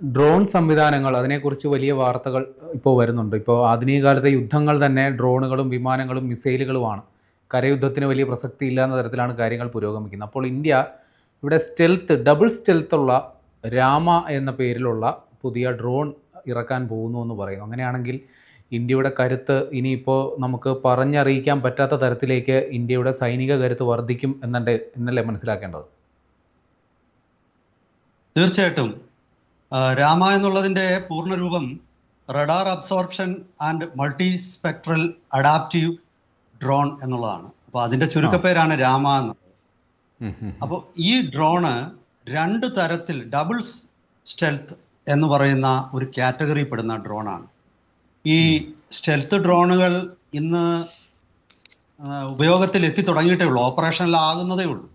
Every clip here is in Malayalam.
ഡ്രോൺ സംവിധാനങ്ങൾ അതിനെക്കുറിച്ച് വലിയ വാർത്തകൾ ഇപ്പോൾ വരുന്നുണ്ട്. ഇപ്പോൾ ആധുനിക കാലത്തെ യുദ്ധങ്ങൾ തന്നെ ഡ്രോണുകളും വിമാനങ്ങളും മിസൈലുകളുമാണ്. കരയുദ്ധത്തിന് വലിയ പ്രസക്തി ഇല്ലാന്ന തരത്തിലാണ് കാര്യങ്ങൾ പുരോഗമിക്കുന്നത്. അപ്പോൾ ഇന്ത്യ ഇവിടെ സ്റ്റെൽത്ത് ഡബിൾ സ്റ്റെൽത്തുള്ള രാമ എന്ന പേരിലുള്ള പുതിയ ഡ്രോൺ ഇറക്കാൻ പോകുന്നു എന്ന് പറയുന്നു. അങ്ങനെയാണെങ്കിൽ ഇന്ത്യയുടെ കരുത്ത് ഇനിയിപ്പോൾ നമുക്ക് പറഞ്ഞറിയിക്കാൻ പറ്റാത്ത തരത്തിലേക്ക് ഇന്ത്യയുടെ സൈനിക കരുത്ത് വർദ്ധിക്കും എന്നല്ലേ മനസ്സിലാക്കേണ്ടത്? തീർച്ചയായിട്ടും. രാമ എന്നുള്ളതിന്റെ പൂർണരൂപം radar absorption and multispectral adaptive drone എന്നുള്ളതാണ്. അപ്പോൾ അതിന്റെ ചുരുക്കപ്പേരാണ് രാമ എന്നുള്ളത്. അപ്പോൾ ഈ ഡ്രോണ് രണ്ട് തരത്തിൽ ഡബിൾ സ്റ്റെൽത്ത് എന്ന് പറയുന്ന ഒരു കാറ്റഗറി പെടുന്ന ഡ്രോണാണ്. ഈ സ്റ്റെൽത്ത് ഡ്രോണുകൾ ഇന്ന് ഉപയോഗത്തിൽ എത്തി തുടങ്ങിയിട്ടേ ഉള്ളൂ. ഓപ്പറേഷനിലാകുന്നതേ ഉള്ളൂ.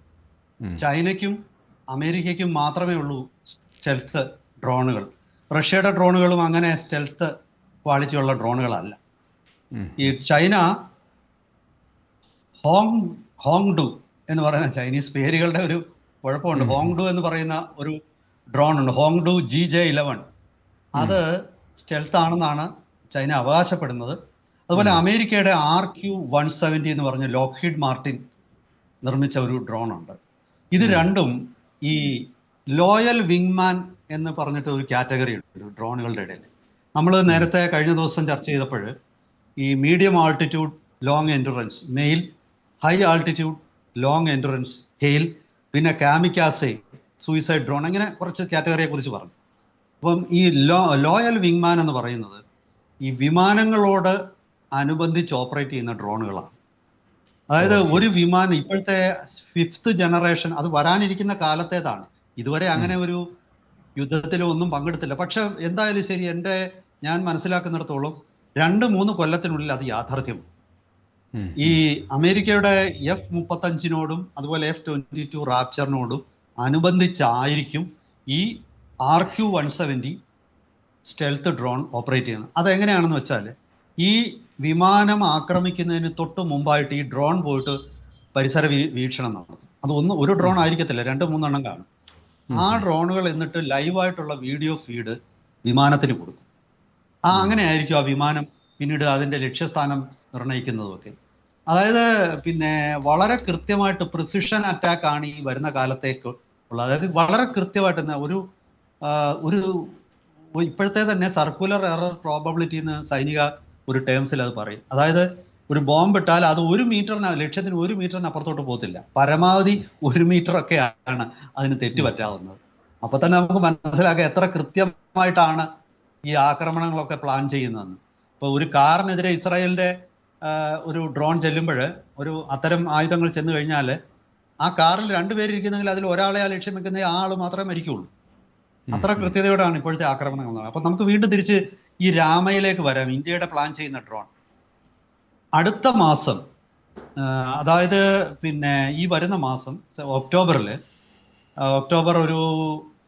ചൈനയ്ക്കും അമേരിക്കയ്ക്കും മാത്രമേ ഉള്ളൂ സ്റ്റെൽത്ത് ഡ്രോണുകൾ. റഷ്യയുടെ ഡ്രോണുകളും അങ്ങനെ സ്റ്റെൽത്ത് ക്വാളിറ്റിയുള്ള ഡ്രോണുകളല്ല. ഈ ചൈന ഹോങ് ഹോങ് ഡു എന്ന് പറയുന്ന ചൈനീസ് പേരുകളുടെ ഒരു കുഴപ്പമുണ്ട്. ഹോങ് ഡു എന്ന് പറയുന്ന ഒരു ഡ്രോൺ ഉണ്ട് Hongdu G J eleven അത് സ്റ്റെൽത്ത് ആണെന്നാണ് ചൈന അവകാശപ്പെടുന്നത്. അതുപോലെ അമേരിക്കയുടെ ആർ ക്യു വൺ സെവന്റി എന്ന് പറഞ്ഞ ലോക്ക്ഹീഡ് മാർട്ടിൻ നിർമ്മിച്ച ഒരു ഡ്രോൺ ഉണ്ട് ഇത് രണ്ടും ഈ ലോയൽ വിങ്മാൻ എന്ന് പറഞ്ഞിട്ട് ഒരു കാറ്റഗറി ഉണ്ട് ഡ്രോണുകളുടെ ഇടയിൽ. നമ്മൾ നേരത്തെ കഴിഞ്ഞ ദിവസം ചർച്ച ചെയ്തപ്പോൾ ഈ medium altitude long endurance MALE high altitude long endurance HALE പിന്നെ കാമിക്കാസെ സൂയിസൈഡ് ഡ്രോൺ അങ്ങനെ കുറച്ച് കാറ്റഗറിയെ കുറിച്ച് പറഞ്ഞു. അപ്പം ഈ ലോ ലോയൽ വിങ്മാൻ എന്ന് പറയുന്നത് ഈ വിമാനങ്ങളോട് അനുബന്ധിച്ച് ഓപ്പറേറ്റ് ചെയ്യുന്ന ഡ്രോണുകളാണ്. അതായത് ഒരു വിമാനം ഇപ്പോഴത്തെ ഫിഫ്ത്ത് ജനറേഷൻ അത് വരാനിരിക്കുന്ന കാലത്തേതാണ്. ഇതുവരെ അങ്ങനെ ഒരു യുദ്ധത്തിലോ ഒന്നും പങ്കെടുത്തില്ല. പക്ഷെ എന്തായാലും ശരി എന്റെ ഞാൻ മനസ്സിലാക്കുന്നിടത്തോളം രണ്ട് മൂന്ന് കൊല്ലത്തിനുള്ളിൽ അത് യാഥാർത്ഥ്യം. ഈ അമേരിക്കയുടെ എഫ് മുപ്പത്തഞ്ചിനോടും അതുപോലെ എഫ് ട്വന്റി ടു റാപ്ചറിനോടും അനുബന്ധിച്ചായിരിക്കും ഈ R Q one seventy stealth drone operate ചെയ്യുന്നത്. അതെങ്ങനെയാണെന്ന് വെച്ചാൽ ഈ വിമാനം ആക്രമിക്കുന്നതിന് തൊട്ട് മുമ്പായിട്ട് ഈ ഡ്രോൺ പോയിട്ട് പരിസര വീക്ഷണം നടത്തും. അത് ഒന്ന് ഒരു ഡ്രോൺ ആയിരിക്കത്തില്ല. രണ്ട് മൂന്നെണ്ണം കാണും. ആ ഡ്രോണുകൾ എന്നിട്ട് ലൈവായിട്ടുള്ള വീഡിയോ ഫീഡ് വിമാനത്തിന് കൊടുക്കും. ആ അങ്ങനെ ആയിരിക്കും ആ വിമാനം പിന്നീട് അതിന്റെ ലക്ഷ്യസ്ഥാനം നിർണയിക്കുന്നതൊക്കെ. അതായത് പിന്നെ വളരെ കൃത്യമായിട്ട് പ്രിസിഷൻ അറ്റാക്ക് ആണ് ഈ വരുന്ന കാലത്തേക്ക് ഉള്ളത്. അതായത് വളരെ കൃത്യമായിട്ട് തന്നെ ഒരു ഒരു ഇപ്പോഴത്തെ തന്നെ സർക്കുലർ എറർ പ്രോബബിലിറ്റി എന്ന് സൈനിക ഒരു ടേംസിൽ അത് പറയും. അതായത് ഒരു ബോംബ് ഇട്ടാൽ അത് ഒരു മീറ്ററിന് ലക്ഷ്യത്തിന് ഒരു മീറ്ററിന് അപ്പുറത്തോട്ട് പോകത്തില്ല. പരമാവധി ഒരു മീറ്റർ ഒക്കെയാണ് അതിന് തെറ്റ് പറ്റാവുന്നത് അപ്പൊ തന്നെ നമുക്ക് മനസ്സിലാക്കാം എത്ര കൃത്യമായിട്ടാണ് ഈ ആക്രമണങ്ങളൊക്കെ പ്ലാൻ ചെയ്യുന്നതെന്ന്. ഇപ്പൊ ഒരു കാറിനെതിരെ ഇസ്രായേലിന്റെ ഒരു ഡ്രോൺ ചെല്ലുമ്പോൾ ഒരു അത്തരം ആയുധങ്ങൾ ചെന്ന് കഴിഞ്ഞാൽ ആ കാറിൽ രണ്ടുപേര് ഇരിക്കുന്നെങ്കിൽ അതിൽ ഒരാളെ ആ ലക്ഷ്യം വെക്കുന്ന ആ ആൾ മാത്രമേ മരിക്കുള്ളൂ. അത്ര കൃത്യതയോടാണ് ഇപ്പോഴത്തെ ആക്രമണങ്ങൾ. അപ്പൊ നമുക്ക് വീണ്ടും തിരിച്ച് ഈ രാമയിലേക്ക് വരാം. ഇന്ത്യയുടെ പ്ലാൻ ചെയ്യുന്ന ഡ്രോൺ. അടുത്ത മാസം അതായത് പിന്നെ ഈ വരുന്ന മാസം ഒക്ടോബറിൽ ഒക്ടോബർ ഒരു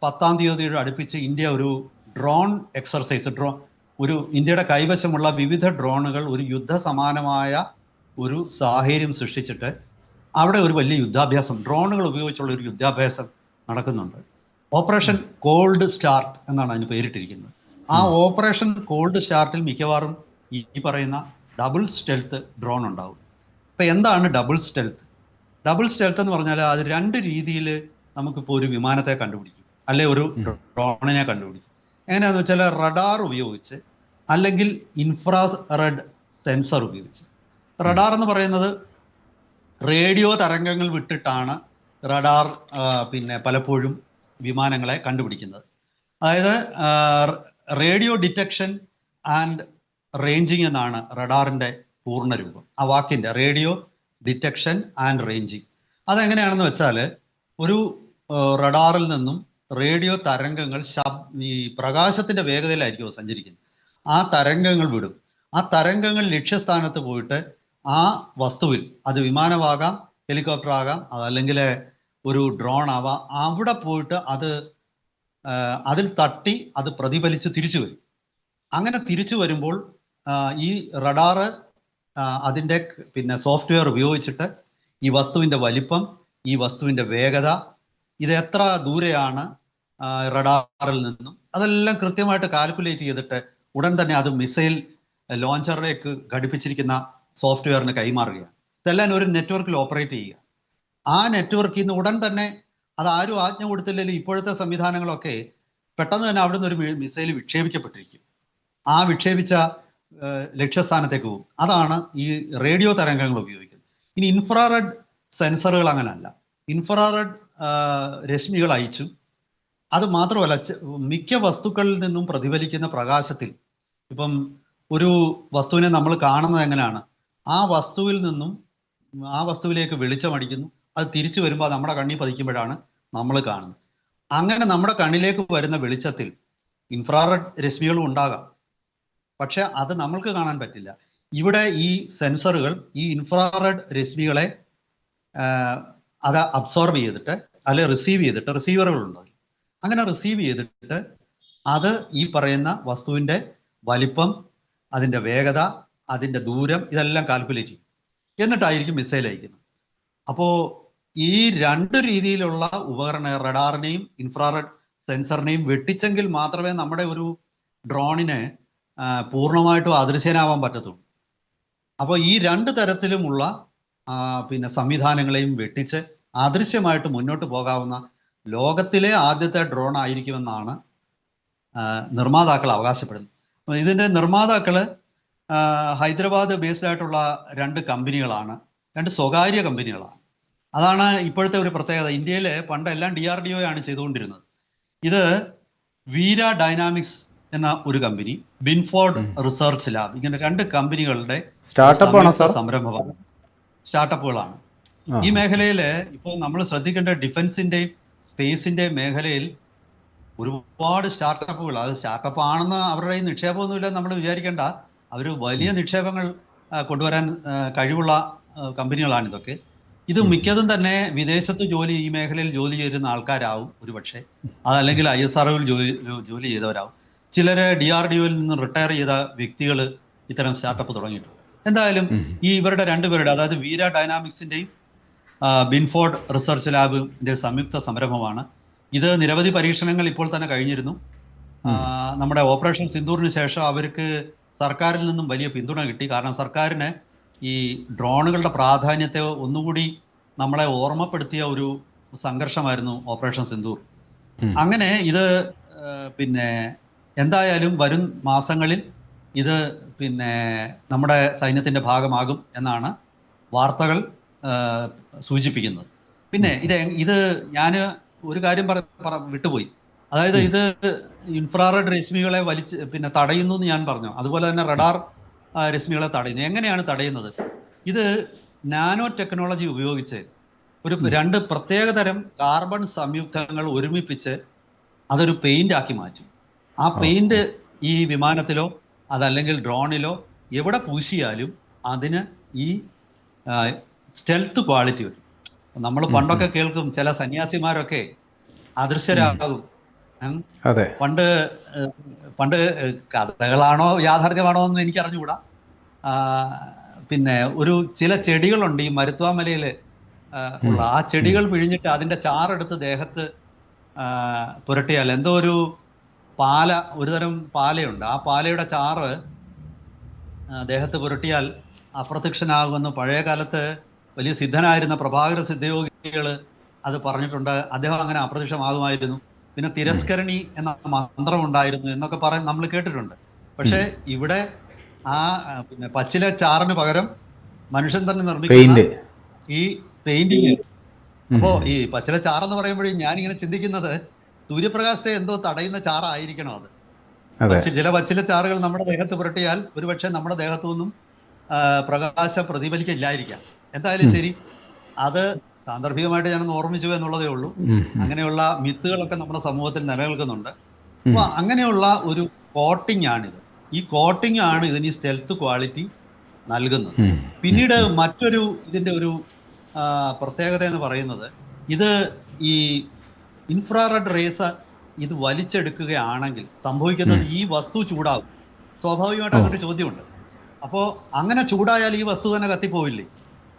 പത്താം തീയതിയോട് അടുപ്പിച്ച് ഇന്ത്യ ഒരു ഡ്രോൺ എക്സർസൈസ് ഡ്രോ ഒരു ഇന്ത്യയുടെ കൈവശമുള്ള വിവിധ ഡ്രോണുകൾ ഒരു യുദ്ധസമാനമായ ഒരു സാഹചര്യം സൃഷ്ടിച്ചിട്ട് അവിടെ ഒരു വലിയ യുദ്ധാഭ്യാസം ഡ്രോണുകൾ ഉപയോഗിച്ചുള്ള ഒരു യുദ്ധാഭ്യാസം നടക്കുന്നുണ്ട്. ഓപ്പറേഷൻ കോൾഡ് സ്റ്റാർട്ട് എന്നാണ് അതിന് പേരിട്ടിരിക്കുന്നത്. ആ ഓപ്പറേഷൻ കോൾഡ് സ്റ്റാർട്ടിൽ മിക്കവാറും ഈ പറയുന്ന ഡബിൾ സ്റ്റെൽത്ത് ഡ്രോൺ ഉണ്ടാവും. ഇപ്പൊ എന്താണ് ഡബിൾ സ്റ്റെൽത്ത് ഡബിൾ സ്റ്റെൽത്ത് എന്ന് പറഞ്ഞാൽ അത് രണ്ട് രീതിയിൽ നമുക്കിപ്പോൾ ഒരു വിമാനത്തെ കണ്ടുപിടിക്കും. അല്ലെ ഒരു ഡ്രോണിനെ കണ്ടുപിടിക്കും. എങ്ങനെയാന്ന് വെച്ചാൽ റഡാർ ഉപയോഗിച്ച് അല്ലെങ്കിൽ ഇൻഫ്രാ റെഡ് സെൻസർ ഉപയോഗിച്ച്. റഡാർ എന്ന് പറയുന്നത് റേഡിയോ തരംഗങ്ങൾ വിട്ടിട്ടാണ് റഡാർ പിന്നെ പലപ്പോഴും വിമാനങ്ങളെ കണ്ടുപിടിക്കുന്നത്. അതായത് റേഡിയോ ഡിറ്റക്ഷൻ ആൻഡ് റേഞ്ചിങ് എന്നാണ് റഡാറിന്റെ പൂർണരൂപം ആ വാക്കിന്റെ റേഡിയോ ഡിറ്റക്ഷൻ ആൻഡ് റേഞ്ചിങ്. അതെങ്ങനെയാണെന്ന് വെച്ചാൽ ഒരു റഡാറിൽ നിന്നും റേഡിയോ തരംഗങ്ങൾ ശബ് ഈ പ്രകാശത്തിന്റെ വേഗതയിലായിരിക്കും സഞ്ചരിക്കുന്നത്. ആ തരംഗങ്ങൾ വിടും. ആ തരംഗങ്ങൾ ലക്ഷ്യസ്ഥാനത്ത് പോയിട്ട് ആ വസ്തുവിൽ അത് വിമാനമാകാം ഹെലികോപ്റ്റർ ആകാം അതല്ലെങ്കിൽ ഒരു ഡ്രോൺ ആവാം അവിടെ പോയിട്ട് അത് അതിൽ തട്ടി അത് പ്രതിഫലിച്ച് തിരിച്ചു വരും. അങ്ങനെ തിരിച്ചു വരുമ്പോൾ ഈ റഡാറ് അതിന്റെ പിന്നെ സോഫ്റ്റ്വെയർ ഉപയോഗിച്ചിട്ട് ഈ വസ്തുവിന്റെ വലിപ്പം ഈ വസ്തുവിന്റെ വേഗത ഇത് എത്ര ദൂരെയാണ് റഡാറിൽ നിന്നും? അതെല്ലാം കൃത്യമായിട്ട് കാൽക്കുലേറ്റ് ചെയ്തിട്ട് ഉടൻ തന്നെ അത് മിസൈൽ ലോഞ്ചറിലേക്ക് ഘടിപ്പിച്ചിരിക്കുന്ന സോഫ്റ്റ്വെയറിന് കൈമാറുകയാണ്. ഇതെല്ലാം ഒരു നെറ്റ്വർക്കിൽ ഓപ്പറേറ്റ് ചെയ്യുക. ആ നെറ്റ്വർക്കിൽ നിന്ന് ഉടൻ തന്നെ അത് ആരും ആജ്ഞ കൊടുത്തില്ലെങ്കിലും ഇപ്പോഴത്തെ സംവിധാനങ്ങളൊക്കെ പെട്ടെന്ന് തന്നെ അവിടുന്ന് ഒരു മിസൈൽ വിക്ഷേപിക്കപ്പെട്ടിരിക്കും. ആ വിക്ഷേപിച്ച ലക്ഷ്യസ്ഥാനത്തേക്ക് പോകും. അതാണ് ഈ റേഡിയോ തരംഗങ്ങൾ ഉപയോഗിക്കുന്നത്. ഇനി ഇൻഫ്രാറെഡ് സെൻസറുകൾ അങ്ങനല്ല. ഇൻഫ്രാറെഡ് രശ്മികൾ അയച്ചു. അത് മാത്രമല്ല മിക്ക വസ്തുക്കളിൽ നിന്നും പ്രതിഫലിക്കുന്ന പ്രകാശത്തിൽ ഇപ്പം ഒരു വസ്തുവിനെ നമ്മൾ കാണുന്നത് എങ്ങനെയാണ്? ആ വസ്തുവിൽ നിന്നും ആ വസ്തുവിലേക്ക് വെളിച്ചമടിക്കുന്നു അത് തിരിച്ചു വരുമ്പോൾ അത് നമ്മുടെ കണ്ണിൽ പതിക്കുമ്പോഴാണ് നമ്മൾ കാണുന്നത്. അങ്ങനെ നമ്മുടെ കണ്ണിലേക്ക് വരുന്ന വെളിച്ചത്തിൽ ഇൻഫ്രാറെഡ് രശ്മികളും ഉണ്ടാകാം. പക്ഷെ അത് നമ്മൾക്ക് കാണാൻ പറ്റില്ല. ഇവിടെ ഈ സെൻസറുകൾ ഈ ഇൻഫ്രാറെഡ് രശ്മികളെ അത് അബ്സോർബ് ചെയ്തിട്ട് അല്ലെ റിസീവ് ചെയ്തിട്ട് റിസീവറുകളുണ്ട്. അങ്ങനെ റിസീവ് ചെയ്തിട്ട് അത് ഈ പറയുന്ന വസ്തുവിന്റെ വലിപ്പം അതിന്റെ വേഗത അതിന്റെ ദൂരം ഇതെല്ലാം കാൽക്കുലേറ്റ് ചെയ്യും. എന്നിട്ടായിരിക്കും മിസൈൽ അയക്കുന്നത്. അപ്പോൾ ഈ രണ്ട് രീതിയിലുള്ള ഉപകരണ റഡാറിനെയും ഇൻഫ്രാറെഡ് സെൻസറിനെയും വെട്ടിച്ചെങ്കിൽ മാത്രമേ നമ്മുടെ ഒരു ഡ്രോണിനെ പൂർണമായിട്ടും അദൃശ്യനാവാൻ പറ്റത്തുള്ളൂ. അപ്പോൾ ഈ രണ്ട് തരത്തിലുമുള്ള പിന്നെ സംവിധാനങ്ങളെയും വെട്ടിച്ച് അദൃശ്യമായിട്ട് മുന്നോട്ട് പോകാവുന്ന ലോകത്തിലെ ആദ്യത്തെ ഡ്രോൺ ആയിരിക്കുമെന്നാണ് നിർമ്മാതാക്കൾ അവകാശപ്പെടുന്നത്. ഇതിന്റെ നിർമ്മാതാക്കൾ ഹൈദരാബാദ് ബേസ്ഡ് ആയിട്ടുള്ള രണ്ട് കമ്പനികളാണ്. രണ്ട് സ്വകാര്യ കമ്പനികളാണ്. അതാണ് ഇപ്പോഴത്തെ ഒരു പ്രത്യേകത. ഇന്ത്യയിലെ പണ്ടെല്ലാം ഡി ആർ ഡി ഒ ആണ് ചെയ്തുകൊണ്ടിരുന്നത്. ഇത് വീര ഡൈനാമിക്സ് എന്ന ഒരു കമ്പനി ബിൻഫോർഡ്. റിസർച്ച് ലാബ് ഇങ്ങനെ രണ്ട് കമ്പനികളുടെ സംരംഭമാണ്. സ്റ്റാർട്ടപ്പുകളാണ്. ഈ മേഖലയിൽ ഇപ്പോൾ നമ്മൾ ശ്രദ്ധിക്കേണ്ട ഡിഫൻസിന്റെയും സ്പേസിന്റെയും മേഖലയിൽ ഒരുപാട് സ്റ്റാർട്ടപ്പുകൾ അത് സ്റ്റാർട്ടപ്പ് ആണെന്ന് അവരുടെ ഈ നിക്ഷേപമൊന്നുമില്ല നമ്മൾ വിചാരിക്കേണ്ട. അവർ വലിയ നിക്ഷേപങ്ങൾ കൊണ്ടുവരാൻ കഴിവുള്ള കമ്പനികളാണ് ഇതൊക്കെ. ഇത്. മിക്കതും തന്നെ വിദേശത്ത് ജോലി ഈ മേഖലയിൽ ജോലി ചെയ്യുന്ന ആൾക്കാരാവും ഒരുപക്ഷെ. അതല്ലെങ്കിൽ ഐ എസ് ആർ ജോലി ജോലി ചെയ്തവരാവും. ചിലര് ഡി ആർ ഡി ഒയിൽ നിന്ന് റിട്ടയർ ചെയ്ത വ്യക്തികൾ ഇത്തരം സ്റ്റാർട്ടപ്പ് തുടങ്ങിയിട്ടുണ്ട്. എന്തായാലും ഈ ഇവരുടെ രണ്ടുപേരുടെ അതായത് വീര ഡൈനാമിക്സിന്റെയും ബിൻഫോർഡ് റിസർച്ച് ലാബിന്റെ സംയുക്ത സംരംഭമാണ്. ഇത് നിരവധി പരീക്ഷണങ്ങൾ ഇപ്പോൾ തന്നെ കഴിഞ്ഞിരുന്നു. നമ്മുടെ ഓപ്പറേഷൻ സിന്ദൂറിന് ശേഷം അവർക്ക് സർക്കാരിൽ നിന്നും വലിയ പിന്തുണ കിട്ടി. കാരണം സർക്കാരിന് ഈ ഡ്രോണുകളുടെ പ്രാധാന്യത്തെ ഒന്നുകൂടി നമ്മളെ ഓർമ്മപ്പെടുത്തിയ ഒരു സംഘർഷമായിരുന്നു ഓപ്പറേഷൻ സിന്ദൂർ അങ്ങനെ ഇത് പിന്നെ എന്തായാലും വരും മാസങ്ങളിൽ ഇത് പിന്നെ നമ്മുടെ സൈന്യത്തിന്റെ ഭാഗമാകും എന്നാണ് വാർത്തകൾ സൂചിപ്പിക്കുന്നത്. പിന്നെ ഇത് ഇത് ഞാൻ ഒരു കാര്യം പറ വിട്ടുപോയി. അതായത് ഇത് ഇൻഫ്രാറെഡ് രശ്മികളെ വലിച്ച് പിന്നെ തടയുന്നു എന്ന് ഞാൻ പറഞ്ഞു. അതുപോലെ തന്നെ റഡാർ രശ്മികളെ തടയുന്നു. എങ്ങനെയാണ് തടയുന്നത്? ഇത് നാനോ ടെക്നോളജി ഉപയോഗിച്ച് ഒരു രണ്ട് പ്രത്യേകതരം കാർബൺ സംയുക്തങ്ങൾ ഒരുമിപ്പിച്ച് അതൊരു പെയിന്റ് ആക്കി മാറ്റും. ആ പെയിന്റ് ഈ വിമാനത്തിലോ അതല്ലെങ്കിൽ ഡ്രോണിലോ എവിടെ പൂശിയാലും അതിന് ഈ സ്റ്റെൽത്ത് ക്വാളിറ്റി വരും. നമ്മൾ പണ്ടൊക്കെ കേൾക്കും ചില സന്യാസിമാരൊക്കെ അദൃശ്യരാകും. അതെ. പണ്ട് പണ്ട് കഥകളാണോ യാഥാർത്ഥ്യമാണോ എന്ന് എനിക്ക് അറിഞ്ഞുകൂടാ പിന്നെ ഒരു ചില ചെടികളുണ്ട് ഈ മരുത്വാമലയിൽ ഉള്ള ആ ചെടികൾ പിഴിഞ്ഞിട്ട് അതിന്റെ ചാറെടുത്ത് ദേഹത്ത് പുരട്ടിയാൽ എന്തോ ഒരു പാല ഒരുതരം പാലയുണ്ട്. ആ പാലയുടെ ചാറ് ദേഹത്ത് പുരട്ടിയാൽ അപ്രത്യക്ഷനാകുമെന്ന് പഴയ കാലത്ത് വലിയ സിദ്ധനായിരുന്ന പ്രഭാകര സിദ്ധയോഗികൾ അത് പറഞ്ഞിട്ടുണ്ട്. അദ്ദേഹം അങ്ങനെ അപ്രത്യക്ഷമാകുമായിരുന്നു. പിന്നെ തിരസ്കരണി എന്ന മന്ത്രം ഉണ്ടായിരുന്നു എന്നൊക്കെ പറ നമ്മൾ കേട്ടിട്ടുണ്ട്. പക്ഷേ ഇവിടെ ആ പിന്നെ പച്ചില ചാറിന് പകരം മനുഷ്യൻ തന്നെ നിർമ്മിക്കുന്ന ഈ പെയിന്റിങ്. അപ്പോ ഈ പച്ചില ചാറെന്ന് പറയുമ്പോഴേ ഇങ്ങനെ ചിന്തിക്കുന്നത് സൂര്യപ്രകാശത്തെ എന്തോ തടയുന്ന ചാറായിരിക്കണം അത്. ചില പച്ചില ചാറുകൾ നമ്മുടെ ദേഹത്ത് പുരട്ടിയാൽ ഒരുപക്ഷെ നമ്മുടെ ദേഹത്തു നിന്നും പ്രകാശം പ്രതിഫലിക്കില്ലായിരിക്കാം. എന്തായാലും ശരി. അത് സാന്ദർഭികമായിട്ട് ഞാനൊന്ന് ഓർമ്മിച്ചു എന്നുള്ളതേ ഉള്ളൂ. അങ്ങനെയുള്ള മിത്തുകളൊക്കെ നമ്മുടെ സമൂഹത്തിൽ നിലനിൽക്കുന്നുണ്ട്. അപ്പോൾ അപ്പൊ അങ്ങനെയുള്ള ഒരു കോട്ടിംഗ് ആണിത് ഈ കോട്ടിംഗ് ആണ് ഇതിന് ഈ സ്റ്റെൽത്ത് ക്വാളിറ്റി നൽകുന്നത്. പിന്നീട് മറ്റൊരു ഇതിന്റെ ഒരു പ്രത്യേകത എന്ന് പറയുന്നത് ഇത് ഈ ഇൻഫ്രാറെഡ് റേസ് ഇത് വലിച്ചെടുക്കുകയാണെങ്കിൽ സംഭവിക്കുന്നത് ഈ വസ്തു ചൂടാകും. സ്വാഭാവികമായിട്ട് അങ്ങനെ ഒരു ചോദ്യമുണ്ട്. അപ്പോ അങ്ങനെ ചൂടായാൽ ഈ വസ്തു തന്നെ കത്തിപ്പോവില്ലേ?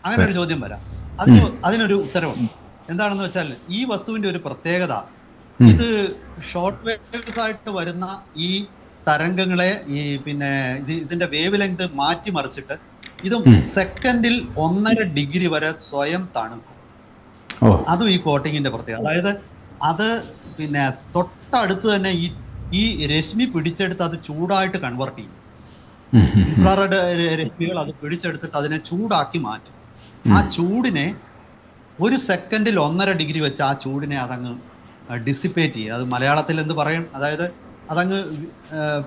അങ്ങനെ ഒരു ചോദ്യം വരാം. അതിന് അതിനൊരു ഉത്തരവുണ്ട്. എന്താണെന്ന് വെച്ചാൽ ഈ വസ്തുവിന്റെ ഒരു പ്രത്യേകത ഇത് ഷോർട്ട് വേവ്സ് ആയിട്ട് വരുന്ന ഈ തരംഗങ്ങളെ ഈ പിന്നെ ഇത് ഇതിന്റെ വേവ് ലെങ്ത് മാറ്റിമറിച്ചിട്ട് ഇത്. സെക്കൻഡിൽ ഒന്നര ഡിഗ്രി വരെ സ്വയം തണുക്കും. അതും ഈ കോട്ടിങ്ങിന്റെ പ്രത്യേകത. അതായത് അത് പിന്നെ തൊട്ടടുത്ത് തന്നെ ഈ ഈ രശ്മി പിടിച്ചെടുത്ത് അത് ചൂടായിട്ട് കൺവേർട്ട് ചെയ്യും. ഇൻഫ്രാറെഡ് രശ്മികൾ അത് പിടിച്ചെടുത്തിട്ട് അതിനെ ചൂടാക്കി മാറ്റും. ആ ചൂടിനെ ഒരു സെക്കൻഡിൽ ഒന്നര ഡിഗ്രി വെച്ച് ആ ചൂടിനെ അതങ്ങ് ഡിസിപ്പേറ്റ് ചെയ്യും. അത് മലയാളത്തിൽ എന്ത് പറയും? അതായത് അതങ്ങ്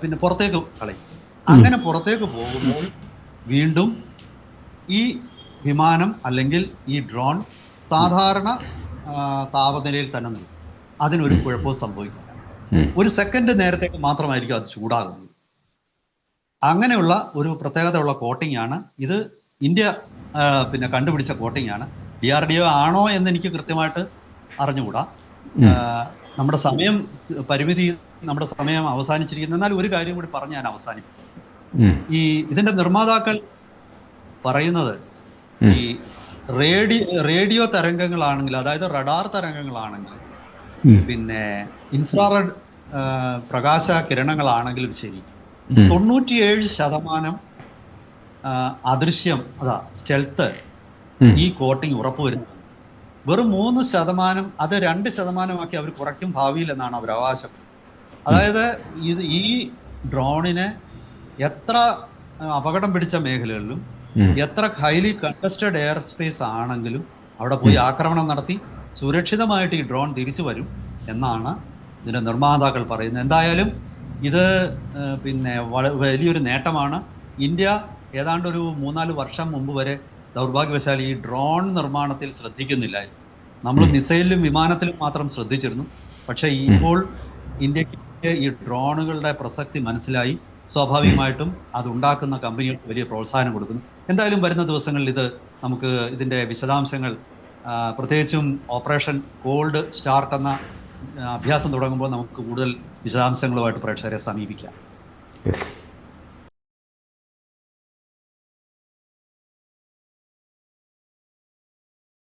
പിന്നെ പുറത്തേക്ക് കളയും. അങ്ങനെ പുറത്തേക്ക് പോകുമ്പോൾ വീണ്ടും ഈ വിമാനം അല്ലെങ്കിൽ ഈ ഡ്രോൺ സാധാരണ താപനിലയിൽ തന്നെ നിൽക്കും. അതിനൊരു കുഴപ്പവും സംഭവിക്കില്ല. ഒരു സെക്കൻഡ് നേരത്തേക്ക് മാത്രമായിരിക്കും അത് ചൂടാകുന്നത്. അങ്ങനെയുള്ള ഒരു പ്രത്യേകതയുള്ള കോട്ടിംഗ് ആണ്. ഇത് ഇന്ത്യ പിന്നെ കണ്ടുപിടിച്ച കോട്ടിംഗ് ആണ്. ഡി ആർ ഡി ഒ ആണോ എന്ന് എനിക്ക് കൃത്യമായിട്ട് അറിഞ്ഞുകൂടാ. നമ്മുടെ സമയം പരിമിതി നമ്മുടെ സമയം അവസാനിച്ചിരിക്കുന്നു. എന്നാൽ ഒരു കാര്യം കൂടി പറഞ്ഞ് ഞാൻ അവസാനിപ്പിക്കും. ഈ ഇതിന്റെ നിർമ്മാതാക്കൾ പറയുന്നത് ഈ റേഡിയോ റേഡിയോ തരംഗങ്ങളാണെങ്കിൽ അതായത് റഡാർ തരംഗങ്ങളാണെങ്കിൽ. പിന്നെ ഇൻഫ്രാറെഡ് പ്രകാശ കിരണങ്ങളാണെങ്കിലും ശരി. തൊണ്ണൂറ്റിയേഴ് ശതമാനം അദൃശ്യം അതാ സ്റ്റെൽത്ത് ഈ കോട്ടിംഗ് ഉറപ്പുവരുന്നത് വെറും മൂന്ന് ശതമാനം അത് രണ്ട് ശതമാനമാക്കി അവർ കുറയ്ക്കും ഭാവിയിൽ എന്നാണ് അവർ അവകാശം അതായത് ഇത് ഈ ഡ്രോണിനെ എത്ര അപകടം പിടിച്ച മേഖലകളിലും എത്ര ഹൈലി കണ്ടസ്റ്റഡ് എയർ സ്പേസ് ആണെങ്കിലും അവിടെ പോയി ആക്രമണം നടത്തി സുരക്ഷിതമായിട്ട് ഈ ഡ്രോൺ തിരിച്ചു വരും എന്നാണ് ഇതിന്റെ നിർമ്മാതാക്കൾ പറയുന്നത്. എന്തായാലും ഇത് പിന്നെ വലിയൊരു നേട്ടമാണ്. ഇന്ത്യ ഏതാണ്ട് ഒരു മൂന്നാൽ വർഷം മുമ്പ് വരെ ദൗർഭാഗ്യവശാൽ ഈ ഡ്രോൺ നിർമ്മാണത്തിൽ ശ്രദ്ധിക്കുന്നില്ലായിരുന്നു നമ്മൾ മിസൈലിലും വിമാനത്തിലും മാത്രം ശ്രദ്ധിച്ചിരുന്നു. പക്ഷേ ഇപ്പോൾ ഇന്ത്യയ്ക്ക് ഈ ഡ്രോണുകളുടെ പ്രസക്തി മനസ്സിലായി. സ്വാഭാവികമായിട്ടും അത് ഉണ്ടാക്കുന്ന കമ്പനികൾക്ക് വലിയ പ്രോത്സാഹനം കൊടുക്കുന്നു. എന്തായാലും വരുന്ന ദിവസങ്ങളിൽ ഇത് നമുക്ക് ഇതിന്റെ വിശദാംശങ്ങൾ പ്രത്യേകിച്ചും ഓപ്പറേഷൻ ഗോൾഡ് സ്റ്റാർട്ട് എന്ന അഭ്യാസം തുടങ്ങുമ്പോൾ നമുക്ക് കൂടുതൽ വിശദാംശങ്ങളുമായിട്ട് പ്രേക്ഷകരെ സമീപിക്കാം. യെസ്